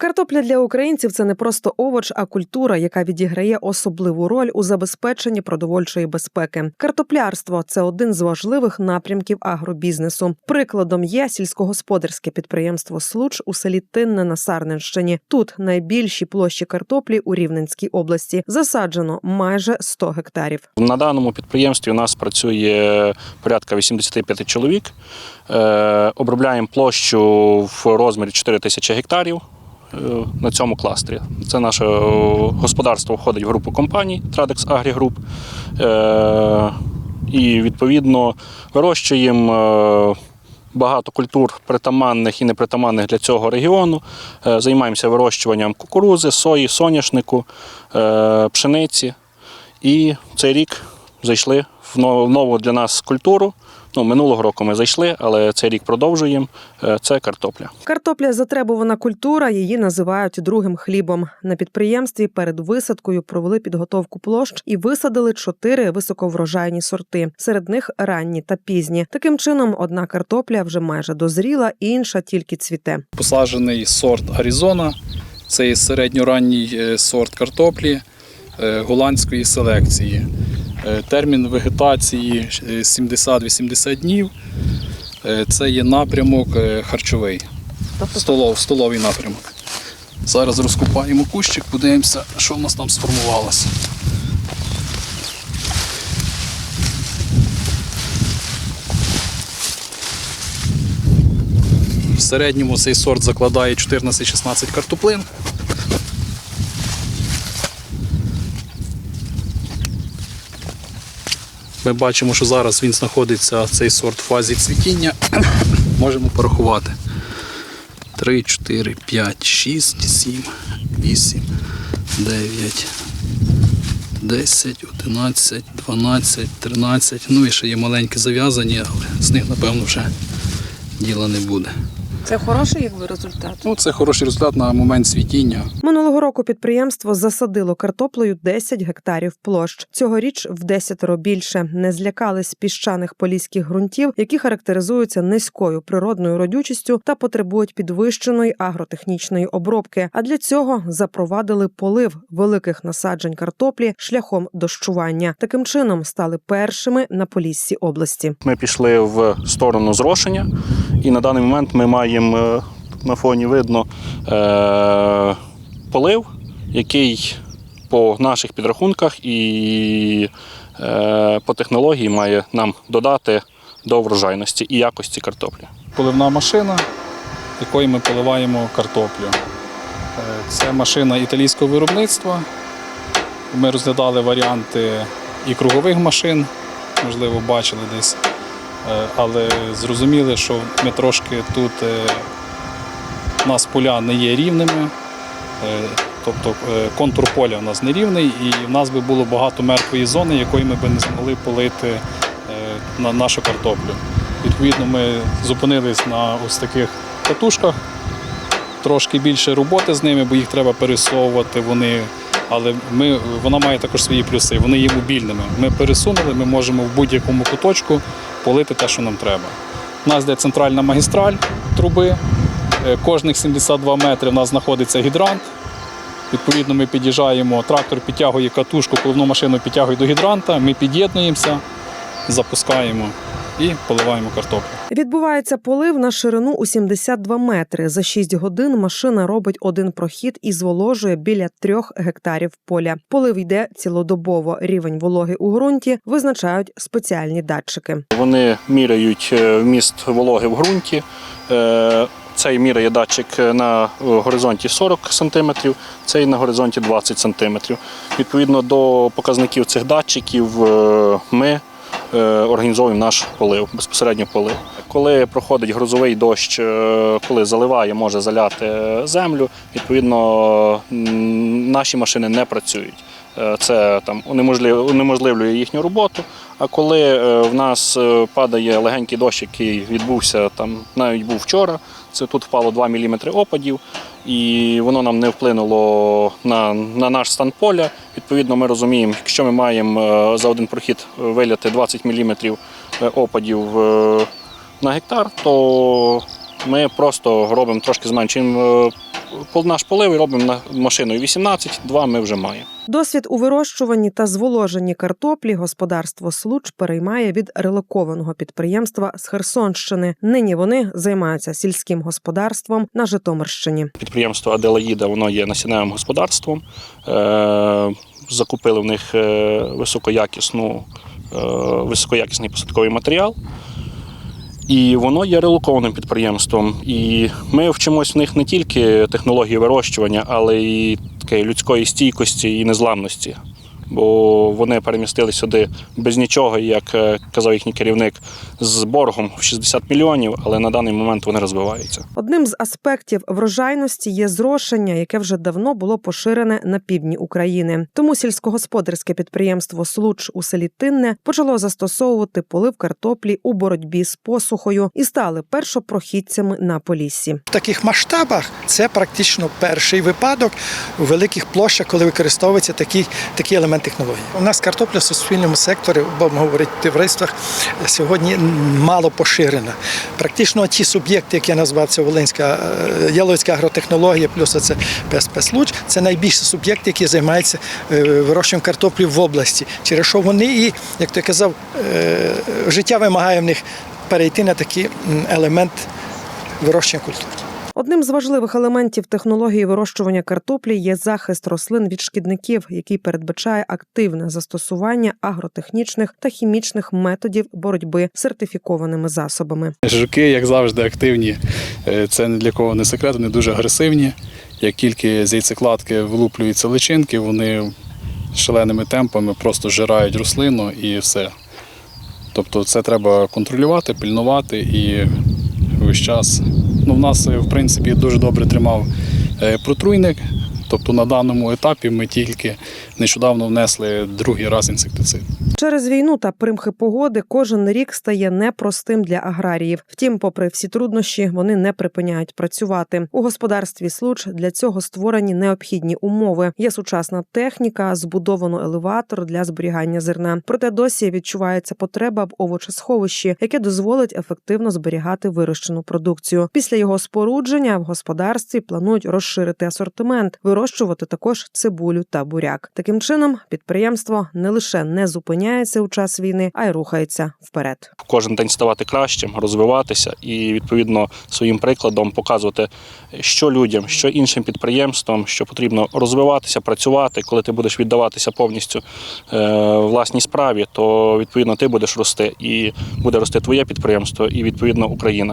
Картопля для українців це не просто овоч, а культура, яка відіграє особливу роль у забезпеченні продовольчої безпеки. Картоплярство це один з важливих напрямків агробізнесу. Прикладом є сільськогосподарське підприємство Случ у селі Тинне на Сарненщині. Тут найбільші площі картоплі у Рівненській області засаджено майже 100 гектарів. На даному підприємстві у нас працює порядка 85 чоловік. Е, Обробляємо площу в розмірі 4 тисячі гектарів на цьому кластері. Це наше е, господарство входить в групу компаній Tradex Agri Group. Е, І відповідно вирощуємо. е, Багато культур притаманних і непритаманних для цього регіону. Е, Займаємося вирощуванням кукурузи, сої, соняшнику, е, пшениці. І цей рік зайшли в нову для нас культуру. Ну, минулого року ми зайшли, але цей рік продовжуємо. Е, Це картопля. Картопля затребувана культура. Її називають другим хлібом. На підприємстві перед висадкою провели підготовку площ і висадили чотири високоврожайні сорти. Серед них ранні та пізні. Таким чином, одна картопля вже майже дозріла, інша тільки цвіте. посаджений сорт Аризона. Це середньоранній е, сорт картоплі е, голландської селекції. Е, Термін вегетації е, 70-80 днів. Е, Це є напрямок е, харчовий, столов, столовий напрямок. Зараз розкопаємо кущик, подивимося, що в нас там сформувалося. В середньому цей сорт закладає 14-16 картоплин. Ми бачимо, що зараз він знаходиться цей сорт в фазі цвітіння. Можемо порахувати. 3, 4, 5, 6, 7, 8, 9, 10, 11, 12, 13. Ну і ще є маленькі зав'язані, але з них, напевно, вже діла не буде. Це хороший якби результат. Ну, це хороший результат на момент цвітіння. Минулого року підприємство засадило картоплею 10 гектарів площ. Цьогоріч в десятеро більше не злякались піщаних поліських ґрунтів, які характеризуються низькою природною родючістю та потребують підвищеної агротехнічної обробки. А для цього запровадили полив великих насаджень картоплі шляхом дощування. Таким чином стали першими на Поліссі області. Ми пішли в сторону зрошення, і на даний момент ми маємо е, на фоні видно е, полив, який по наших підрахунках і е, по технології має нам додати до врожайності і якості картоплі. Поливна машина, якою ми поливаємо картоплю. Е, Це машина італійського виробництва. Ми розглядали варіанти і кругових машин, можливо, бачили десь. Е, Але зрозуміли, що ми трошки тут е, у нас поля не є рівними. Е, Тобто контур поля у нас не рівний, і в нас би було багато мертвої зони, якої ми би не змогли полити на нашу картоплю. Відповідно, ми зупинились на ось таких катушках. Трошки більше роботи з ними, бо їх треба пересовувати. Вони, але ми, вона має також свої плюси. Вони є мобільними. Ми пересунули, ми можемо в будь-якому куточку полити те, що нам треба. У нас йде центральна магістраль труби. Е, Кожних 72 метри в нас знаходиться гідрант. Відповідно, ми під'їжджаємо, трактор підтягує катушку, поливну машину підтягує до гідранта, ми під'єднуємося, запускаємо і поливаємо картоплю. Відбувається полив на ширину у 72 метри. За 6 годин машина робить один прохід і зволожує біля трьох гектарів поля. Полив йде цілодобово. Рівень вологи у ґрунті визначають спеціальні датчики. Вони міряють е, вміст вологи в ґрунті. Е, Цей міряє датчик на е, горизонті 40 см, цей на горизонті 20 см. Відповідно до показників цих датчиків ми організовуємо наш полив, безпосередньо полив. Коли проходить грозовий дощ, е, коли заливає, може заляти землю, відповідно наші машини не працюють. Е, Це там унеможливлює їхню роботу. А коли е, в нас е, падає легенький дощ, який відбувся там, навіть був вчора, це тут впало 2 мм опадів, і воно нам не вплинуло на, на наш стан поля. Відповідно, ми розуміємо, якщо ми маємо е, за один прохід виляти 20 мм опадів е, на гектар, то ми просто робимо трошки зменшуємо е, наш полив робимо на машиною 18, 2 ми вже маємо. Досвід у вирощуванні та зволоженні картоплі господарство Случ переймає від релокованого підприємства з Херсонщини. Нині вони займаються сільським господарством на Житомирщині. Підприємство Аделаїда воно є насінневим господарством. Е, Закупили в них е, високоякісну, е, високоякісний посадковий матеріал. І воно є релокованим підприємством. І ми вчимось в них не тільки технології вирощування, але й такої людської стійкості і незламності. Бо вони перемістили сюди без нічого, як е, казав їхній керівник, з боргом в 60 мільйонів, але на даний момент вони розвиваються. Одним з аспектів врожайності є зрошення, яке вже давно було поширене на півдні України. Тому сільськогосподарське підприємство Случ у селі Тинне почало застосовувати полив картоплі у боротьбі з посухою і стали першопрохідцями на Поліссі. В таких масштабах це практично перший випадок у великих площах, коли використовується такі, такі елемент технології. У нас картопля в суспільному секторі, будемо говорити в товариствах, сьогодні мало поширена. Практично ті суб'єкти, які я Волинська е, Яловська агротехнологія, плюс це ПСП Случ, це найбільші суб'єкти, які займаються е, вирощуванням картоплі в області. Через що вони і, як ти казав, е, життя вимагає в них перейти на такий елемент вирощення культур. Одним з важливих елементів технології вирощування картоплі є захист рослин від шкідників, який передбачає активне застосування агротехнічних та хімічних методів боротьби сертифікованими засобами. Жуки, як завжди, активні. Е, Це ні для кого не секрет, вони дуже агресивні. Як тільки з яйцекладки вилуплюються личинки, вони шаленими темпами просто жирають рослину і все. Тобто це треба контролювати, пильнувати і весь час. Ну, в нас, е, в принципі, дуже добре тримав е, протруйник. Тобто на даному етапі ми тільки нещодавно внесли другий раз інсектицид. Через війну та примхи погоди кожен рік стає непростим для аграріїв. Втім, попри всі труднощі, вони не припиняють працювати. У господарстві случ для цього створені необхідні умови. Є сучасна техніка, збудовано елеватор для зберігання зерна. Проте досі відчувається потреба в овочесховищі, яке дозволить ефективно зберігати вирощену продукцію. Після його спорудження в господарстві планують розширити асортимент, вирощувати також цибулю та буряк. Таким чином, підприємство не лише не зупиняється у час війни, а й рухається вперед. кожен день ставати кращим, розвиватися і відповідно своїм прикладом показувати, що людям, що іншим підприємствам, що потрібно розвиватися, працювати. Коли ти будеш віддаватися повністю е, власній справі, то відповідно ти будеш рости і буде рости твоє підприємство, і відповідно Україна.